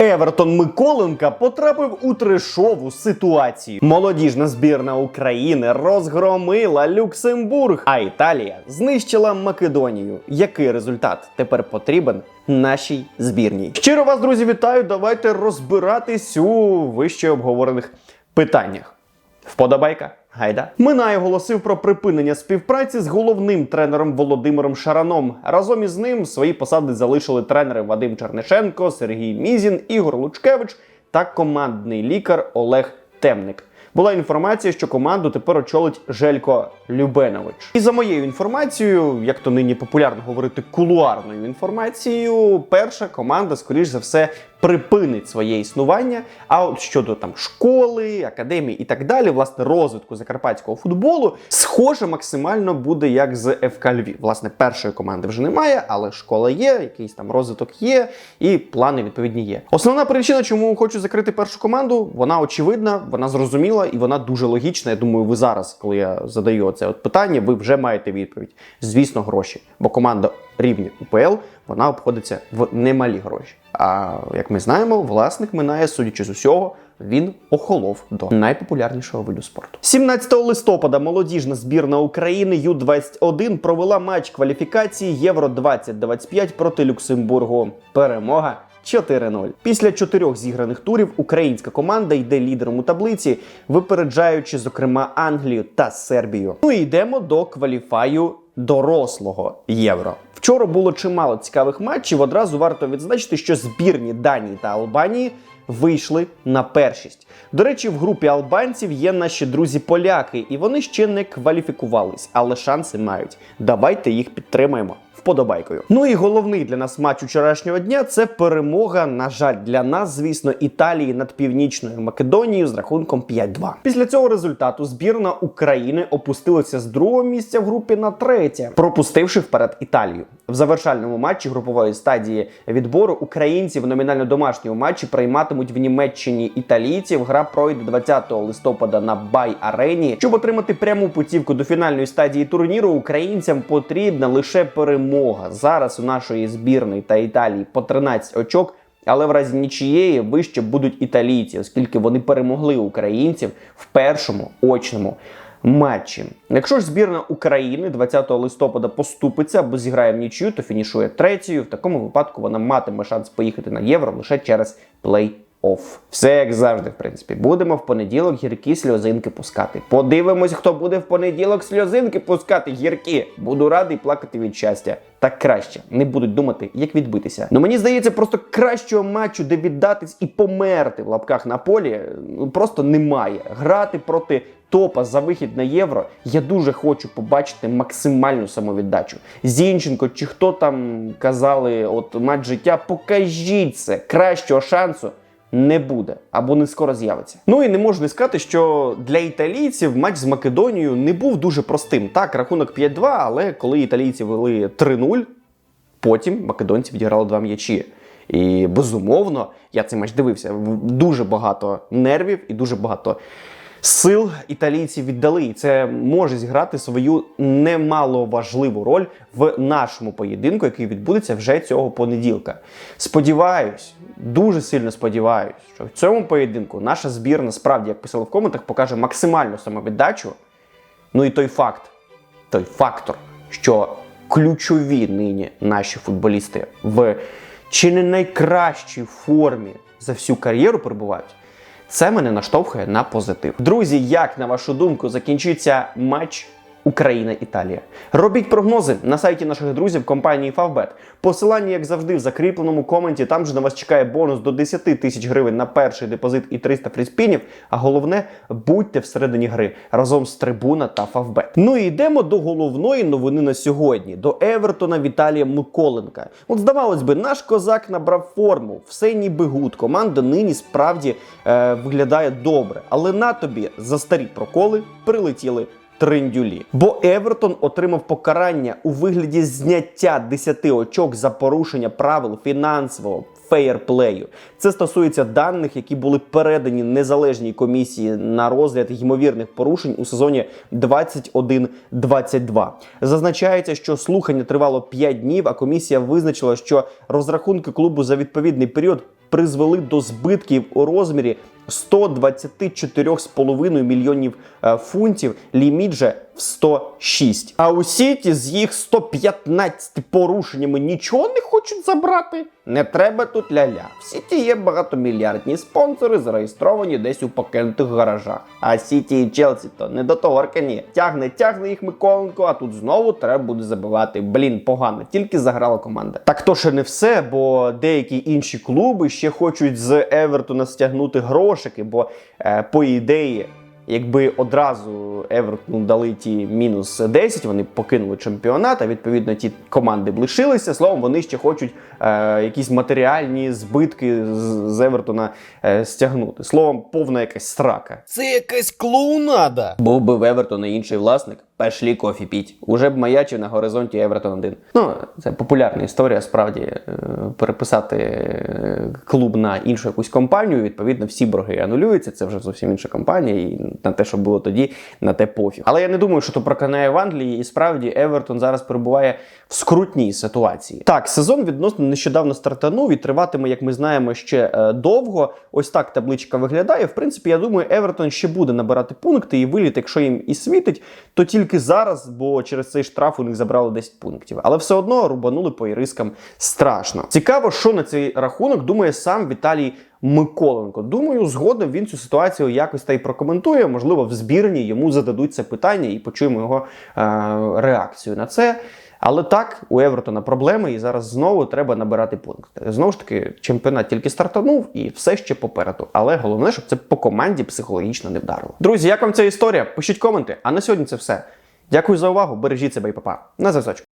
Евертон Миколенка потрапив у трешову ситуацію. Молодіжна збірна України розгромила Люксембург, а Італія знищила Македонію. Який результат тепер потрібен нашій збірній? Щиро вас, друзі, вітаю! Давайте розбиратись у вище обговорених питаннях. Вподобайка. Гайда Минає оголосив про припинення співпраці з головним тренером Володимиром Шараном. Разом із ним свої посади залишили тренери Вадим Чернишенко, Сергій Мізін, Ігор Лучкевич та командний лікар Олег Темник. Була інформація, що команду тепер очолить Желько Любенович. І за моєю інформацією, як то нині популярно говорити, кулуарною інформацією, перша команда, скоріш за все, припинить своє існування. А от щодо там школи, академії і так далі, власне, розвитку закарпатського футболу, схоже, максимально буде як з ФК Львів. Власне, першої команди вже немає, але школа є, якийсь там розвиток є, і плани відповідні є. Основна причина, чому хочу закрити першу команду, вона очевидна, вона зрозуміла і вона дуже логічна. Я думаю, ви зараз, коли я задаю це от питання, ви вже маєте відповідь. Звісно, гроші, бо команда рівня УПЛ вона обходиться в немалі гроші. А як ми знаємо, власник минає, судячи з усього, він охолов до найпопулярнішого виду спорту. 17 листопада молодіжна збірна України Ю-21 провела матч кваліфікації Євро 2025 проти Люксембургу. Перемога 4-0. Після чотирьох зіграних турів українська команда йде лідером у таблиці, випереджаючи, зокрема, Англію та Сербію. Ну і йдемо до кваліфаю дорослого євро. Вчора було чимало цікавих матчів. Одразу варто відзначити, що збірні Данії та Албанії вийшли на першість. До речі, в групі албанців є наші друзі-поляки, і вони ще не кваліфікувались, але шанси мають. Давайте їх підтримаємо. Вподобайкою. Ну і головний для нас матч вчорашнього дня це перемога. На жаль, для нас, звісно, Італії над Північною Македонією з рахунком 5-2. Після цього результату збірна України опустилася з другого місця в групі на третє, пропустивши вперед Італію. В завершальному матчі групової стадії відбору українці в номінально домашньому матчі прийматимуть в Німеччині італійців. Гра пройде 20 листопада на Бай Арені. Щоб отримати пряму путівку до фінальної стадії турніру, українцям потрібна лише перемога. Зараз у нашої збірної та Італії по 13 очок. Але в разі нічиєї вище будуть італійці, оскільки вони перемогли українців в першому очному матчі. Якщо ж збірна України 20 листопада поступиться або зіграє в нічию, то фінішує третьою. В такому випадку вона матиме шанс поїхати на євро лише через плей. Оф. Все як завжди, в принципі. Будемо в понеділок гіркі сльозинки пускати. Подивимось, хто буде в понеділок сльозинки пускати гіркі. Буду радий плакати від щастя. Так краще. Не будуть думати, як відбитися. Ну мені здається, просто кращого матчу, де віддатись і померти в лапках на полі, ну, просто немає. Грати проти топа за вихід на євро. Я дуже хочу побачити максимальну самовіддачу. Зінченко чи хто там казали, от матч життя, покажіть це кращого шансу не буде або не скоро з'явиться. Ну і не можу не сказати, що для італійців матч з Македонією не був дуже простим. Так, рахунок 5-2, але коли італійці вели 3-0, потім македонці відіграли два м'ячі. І безумовно, я цей матч дивився. Дуже багато нервів і дуже багато сил італійці віддали. І це може зіграти свою немаловажливу роль в нашому поєдинку, який відбудеться вже цього понеділка. Сподіваюсь, дуже сильно сподіваюсь, що в цьому поєдинку наша збірна справді, як писали в коментах, покаже максимальну самовіддачу. Ну і той факт, той фактор, що ключові нині наші футболісти в чи не найкращій формі за всю кар'єру перебувають. Це мене наштовхує на позитив. Друзі, як на вашу думку закінчиться матч Україна-Італія? Робіть прогнози на сайті наших друзів компанії Favbet. Посилання, як завжди, в закріпленому коменті. Там же на вас чекає бонус до 10 тисяч гривень на перший депозит і 300 фріспінів. А головне, будьте всередині гри разом з Трибуна та Favbet. Ну і йдемо до головної новини на сьогодні: до Евертона Віталія Миколенка. От здавалось би, наш козак набрав форму, все ніби гуд. Команда нині справді е, виглядає добре, але на тобі за старі проколи прилетіли триндюлі. Бо Евертон отримав покарання у вигляді зняття 10 очок за порушення правил фінансового фейерплею. Це стосується даних, які були передані незалежній комісії на розгляд ймовірних порушень у сезоні 21-22. Зазначається, що слухання тривало 5 днів, а комісія визначила, що розрахунки клубу за відповідний період призвели до збитків у розмірі 124,5 мільйонів е, фунтів, ліміт же в 106. А у Сіті з їх 115 порушеннями нічого не хочуть забрати. Не треба тут ля-ля. В Сіті є багатомільярдні спонсори, зареєстровані десь у покинутих гаражах. А Сіті і Челсі то не до того ні. Тягне, тягне їх Миколенко, а тут знову треба буде забивати. Блін, погано, тільки заграла команда. Так то ще не все, бо деякі інші клуби ще хочуть з Евертона стягнути грошики, бо е, по ідеї. Якби одразу Евертону дали ті мінус 10, вони покинули чемпіонат, а відповідно ті команди б лишилися. Словом, вони ще хочуть е, якісь матеріальні збитки з, з Евертона е, стягнути. Словом, повна якась срака. Це якась клоунада. Був би в Евертона інший власник, пешлі кофі піть. Уже б маячив на горизонті Евертон 1. Ну, це популярна історія, справді е, переписати е, клуб на іншу якусь компанію. Відповідно, всі борги анулюються. Це вже зовсім інша компанія, і на те, що було тоді, на те пофіг. Але я не думаю, що то проканає в Англії, і справді Евертон зараз перебуває в скрутній ситуації. Так, сезон відносно нещодавно стартанув і триватиме, як ми знаємо, ще е, довго. Ось так табличка виглядає. В принципі, я думаю, Евертон ще буде набирати пункти і виліт, якщо їм і світить, то тільки зараз, бо через цей штраф у них забрали 10 пунктів. Але все одно рубанули по ірискам страшно. Цікаво, що на цей рахунок думає сам Віталій. Миколенко. Думаю, згодом він цю ситуацію якось та й прокоментує. Можливо, в збірні йому зададуть це питання і почуємо його е- реакцію на це. Але так, у Евертона проблеми, і зараз знову треба набирати пункти. Знову ж таки, чемпіонат тільки стартанув і все ще попереду. Але головне, щоб це по команді психологічно не вдарило. Друзі, як вам ця історія? Пишіть коменти. А на сьогодні це все. Дякую за увагу. Бережіть себе і папа. На зв'язочку.